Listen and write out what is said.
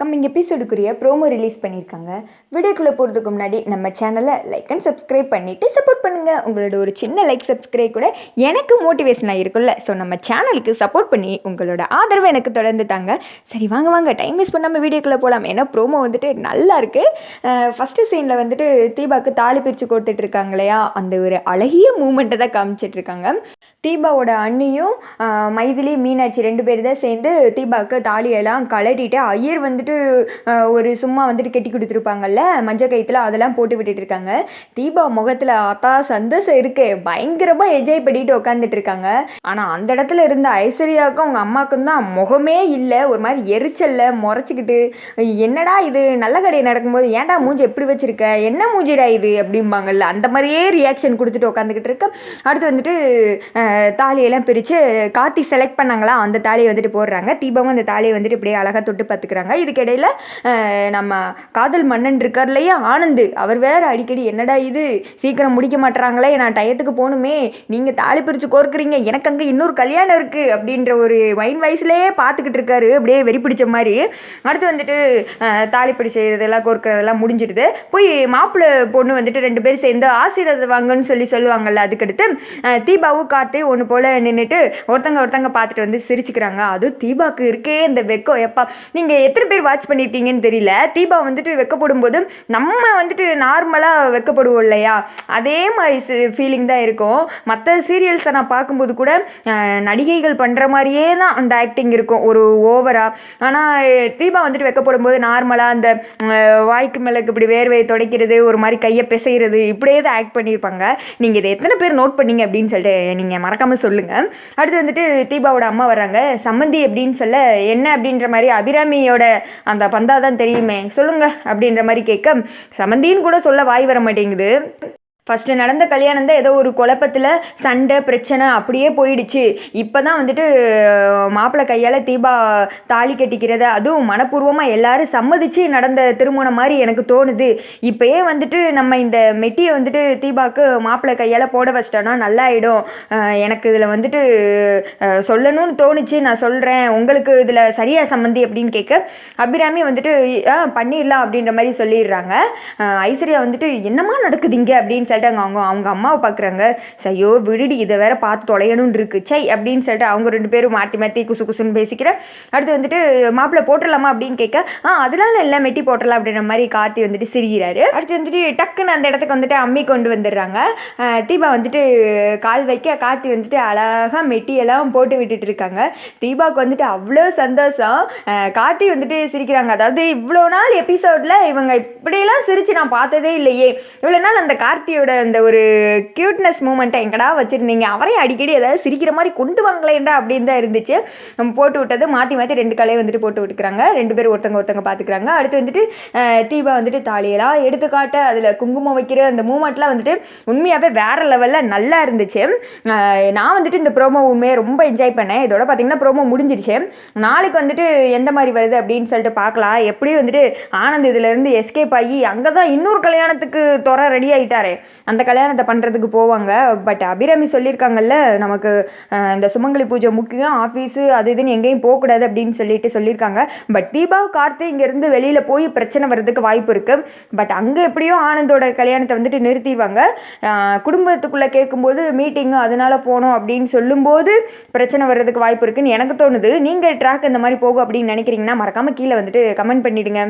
Coming எபிசோடுக்குரிய promo release பண்ணியிருக்காங்க வீடியோக்குள்ளே போகிறதுக்கு முன்னாடி நம்ம சேனலை லைக் அண்ட் சப்ஸ்கிரைப் பண்ணிவிட்டு சப்போர்ட் பண்ணுங்கள் உங்களோட ஒரு சின்ன லைக் சப்ஸ்கிரைப் கூட எனக்கு மோட்டிவேஷனாக இருக்கும்ல. ஸோ நம்ம சேனலுக்கு சப்போர்ட் பண்ணி உங்களோட ஆதரவை எனக்கு தொடர்ந்து தாங்க. சரி வாங்க வாங்க. டைம் வேஸ்ட் பண்ணாமல் வீடியோக்குள்ளே போகலாம் ஏன்னா ப்ரோமோ வந்துட்டு நல்லா இருக்குது ஃபஸ்ட்டு சீனில் வந்துட்டு தீபாவுக்கு தாலி பிரித்து கொடுத்துட்டு இருக்காங்க இல்லையா? அந்த ஒரு அழகிய மூமெண்ட்டை தான் காமிச்சிட்ருக்காங்க தீபாவோட அண்ணியும் மைதிலி மீனாட்சி ரெண்டு பேர் தான் சேர்ந்து தீபாவுக்கு தாலியெல்லாம் கலட்டிட்டு ஐயர் வந்துட்டு வந்துட்டு ஒரு சும்மா வந்துட்டு கட்டி கொடுத்துருப்பாங்கல்ல மஞ்சள் கயிற்றுல அதெல்லாம் போட்டு விட்டுட்டு இருக்காங்க தீபா முகத்தில் அத்தா சந்தோஷம் இருக்கு. பயங்கரமாக என்ஜாய் பண்ணிட்டு உட்காந்துட்டு இருக்காங்க ஆனால் அந்த இடத்துல இருந்த ஐஸ்வர்யாவுக்கும் அவங்க அம்மாவுக்கும் தான் முகமே இல்லை. ஒரு மாதிரி எரிச்சல்ல முறைச்சிக்கிட்டு என்னடா இது? நல்ல கடை நடக்கும்போது ஏன்டா மூஞ்சி எப்படி வச்சிருக்க? என்ன மூஞ்சிடா இது? அப்படிம்பாங்கல்ல. அந்த மாதிரியே ரியாக்ஷன் கொடுத்துட்டு உட்காந்துக்கிட்டு இருக்க அடுத்து வந்துட்டு தாலியெல்லாம் பிரித்து கார்த்தி செலக்ட் பண்ணாங்களா? அந்த தாலியை வந்துட்டு போடுறாங்க. தீபாவும் அந்த தாலியை வந்துட்டு இப்படியே அழகாக தொட்டு பார்த்துக்கிறாங்க. இதுக்கிடையில் நம்ம காதல் மன்னன் இருக்கார் இல்லையா? ஆனந்து அவர் வேற அடிக்கடி என்னடா இது? சீக்கிரம் முடிக்க மாட்டுறாங்களே நான் டயத்துக்கு போகணுமே. நீங்கள் தாலி பிரித்து கோர்க்குறீங்க. எனக்கு அங்கே இன்னொரு கல்யாணம் இருக்குது அப்படின்ற ஒரு மைண்ட் வயசுலேயே பார்த்துக்கிட்டு இருக்காரு. அப்படியே வெறி பிடிச்ச மாதிரி அடுத்து வந்துட்டு தாலி பிடிச்ச இதெல்லாம் கோர்க்கறதெல்லாம் முடிஞ்சிடுது. போய் மாப்பிள்ளை பொண்ணு வந்துட்டு ரெண்டு பேரும் சேர்ந்து ஆசீர்வாதம் வாங்கன்னு சொல்லி சொல்லுவாங்கல்ல அதுக்கடுத்து தீபாவும் கார்த்தி ஒன்று போல் நின்றுட்டு ஒருத்தங்க ஒருத்தங்க பார்த்துட்டு வந்து சிரிச்சுக்கிறாங்க. அது தீபாவுக்கு இருக்கே இந்த வெக்கம். எப்பா நீங்கள் எத்தனை பேர் வாட்ச் பண்ணியிருக்கீங்கன்னு தெரியல. தீபா வந்துட்டு வெக்கப்படும் போது நம்ம வந்துட்டு நார்மலாக வெக்கப்படுவோம் இல்லையா? அதே மாதிரி ஃபீலிங் தான் இருக்கும். மற்ற சீரியல்ஸை நான் பார்க்கும்போது கூட நடிகைகள் பண்ணுற மாதிரியே தான் அந்த ஆக்டிங் இருக்கும். ஒரு ஓவராக ஆனால் தீபா வந்துட்டு வெக்கப்படும் போது நார்மலாக அந்த வாய்க்கு மேலே இப்படி வேர்வையை துடைக்கிறது ஒரு மாதிரி கையை பிசைகிறது இப்படியே தான் ஆக்ட் பண்ணியிருப்பாங்க. நீங்கள் இதை எத்தனை பேர் நோட் பண்ணீங்க அப்படின்னு சொல்லிட்டு நீங்கள் மறக்காமல் சொல்லுங்கள் அடுத்து வந்துட்டு தீபாவோட அம்மா வராங்க சம்மந்தி அப்படின்னு சொல்ல என்ன அப்படின்ற மாதிரி அபிராமியோட அந்த பந்தா தான் தெரியுமே. சொல்லுங்க அப்படின்ற மாதிரி கேட்க சமந்தின்னு கூட சொல்ல வாய் வர மாட்டேங்குது. ஃபஸ்ட்டு நடந்த கல்யாணம் தான் ஏதோ ஒரு குழப்பத்தில் சண்டை பிரச்சனை அப்படியே போயிடுச்சு. இப்போ தான் வந்துட்டு மாப்பிள்ளை கையால் தீபா தாலி கட்டிக்கிறத அதுவும் மனப்பூர்வமாக எல்லாரும் சம்மதிச்சு நடந்த திருமணம் மாதிரி எனக்கு தோணுது. இப்போயே வந்துட்டு நம்ம இந்த மெட்டியை வந்துட்டு தீபாவுக்கு மாப்பிள்ளை கையால் போட வச்சிட்டோன்னா நல்லாயிடும். எனக்கு இதில் வந்துட்டு சொல்லணும்னு தோணுச்சு. நான் சொல்கிறேன் உங்களுக்கு இதில் சரியா சம்மந்தி அப்படின்னு கேட்க அபிராமி வந்துட்டு ஆ பண்ணிடலாம் அப்படின்ற மாதிரி சொல்லிடுறாங்க. ஐஸ்வர்யா வந்துட்டு என்னம்மா நடக்குது இங்கே? அப்படின்னு சொல்லி அவங்க அவங்க அவங்க அம்மாவை பார்க்குறாங்க ஐயோ விடுடி இதை வேற பார்த்து தொலையணும்னு இருக்கு. சை அப்படின்னு சொல்லிட்டு அவங்க ரெண்டு பேரும் மாற்றி மாற்றி குசு குசுன்னு பேசிக்கிறேன். அடுத்து வந்துட்டு மாப்பிள்ளை போட்டுடலாமா? அப்படின்னு கேட்க ஆ அதெல்லாம் இல்லை மெட்டி போட்டுடலாம் அப்படின்ற மாதிரி கார்த்தி வந்துட்டு சிரிக்கிறாரு. அடுத்து வந்துட்டு டக்குன்னு அந்த இடத்துக்கு வந்துட்டு அம்மி கொண்டு வந்துடுறாங்க. தீபா வந்துட்டு கால் வைக்க கார்த்தி வந்துட்டு அழகாக மெட்டியெல்லாம் போட்டு விட்டுட்டு இருக்காங்க. தீபாவுக்கு வந்துட்டு அவ்வளோ சந்தோஷம். கார்த்தி வந்துட்டு சிரிக்கிறாங்க. அதாவது இவ்வளோ நாள் எபிசோடில் இவங்க இப்படியெல்லாம் சிரித்து நான் பார்த்ததே இல்லையே. இவ்வளோ நாள் அந்த கார்த்தியோட அந்த ஒரு க்யூட்னஸ் மூமெண்ட்டை எங்கடா வச்சுருந்தீங்க? அவரையும் அடிக்கடி ஏதாவது சிரிக்கிற மாதிரி கொண்டு வாங்களேன்டா அப்படின்னு தான் இருந்துச்சு. நம்ம போட்டு விட்டது மாற்றி மாற்றி ரெண்டு கலையை வந்துட்டு போட்டு விட்டுக்கிறாங்க. ரெண்டு பேரும் ஒருத்தங்க ஒருத்தங்க பார்த்துக்கிறாங்க அடுத்து வந்துட்டு தீபா வந்துட்டு தாலியெல்லாம் எடுத்துக்காட்ட அதில் குங்குமம் வைக்கிற அந்த மூமெண்ட்லாம் வந்துட்டு உண்மையாகவே வேறு லெவலில் நல்லா இருந்துச்சு. நான் வந்துட்டு இந்த ப்ரோமோ உண்மையை ரொம்ப என்ஜாய் பண்ணேன். இதோட பார்த்தீங்கன்னா ப்ரோமோ முடிஞ்சிருச்சு. நாளைக்கு வந்துட்டு எந்த மாதிரி வருது அப்படின்னு சொல்லிட்டு பார்க்கலாம் எப்படியும் வந்துட்டு ஆனந்த் இதுலேருந்து எஸ்கேப் ஆகி அங்கே தான் இன்னொரு கல்யாணத்துக்கு துற ரெடி ஆகிட்டாரே அந்த கல்யாணத்தை பண்ணுறதுக்கு போவாங்க. பட் அபிராமி சொல்லியிருக்காங்கல்ல நமக்கு இந்த சுமங்கலி பூஜை முக்கியம் ஆஃபீஸு அது இதுன்னு எங்கேயும் போகக்கூடாது அப்படின்னு சொல்லிட்டு சொல்லியிருக்காங்க. பட் தீபா கார்த்தி இங்கேருந்து வெளியில் போய் பிரச்சனை வர்றதுக்கு வாய்ப்பு இருக்குது பட் அங்கே எப்படியோ ஆனந்தோட கல்யாணத்தை வந்துட்டு நிறுத்திடுவாங்க. குடும்பத்துக்குள்ளே கேட்கும்போது மீட்டிங்கு அதனால போனோம் அப்படின்னு சொல்லும்போது பிரச்சனை வர்றதுக்கு வாய்ப்பு இருக்குன்னு எனக்கு தோணுது. நீங்கள் ட்ராக் இந்த மாதிரி போகும் அப்படின்னு நினைக்கிறீங்கன்னா மறக்காமல் கீழே வந்துட்டு கமெண்ட் பண்ணிவிடுங்க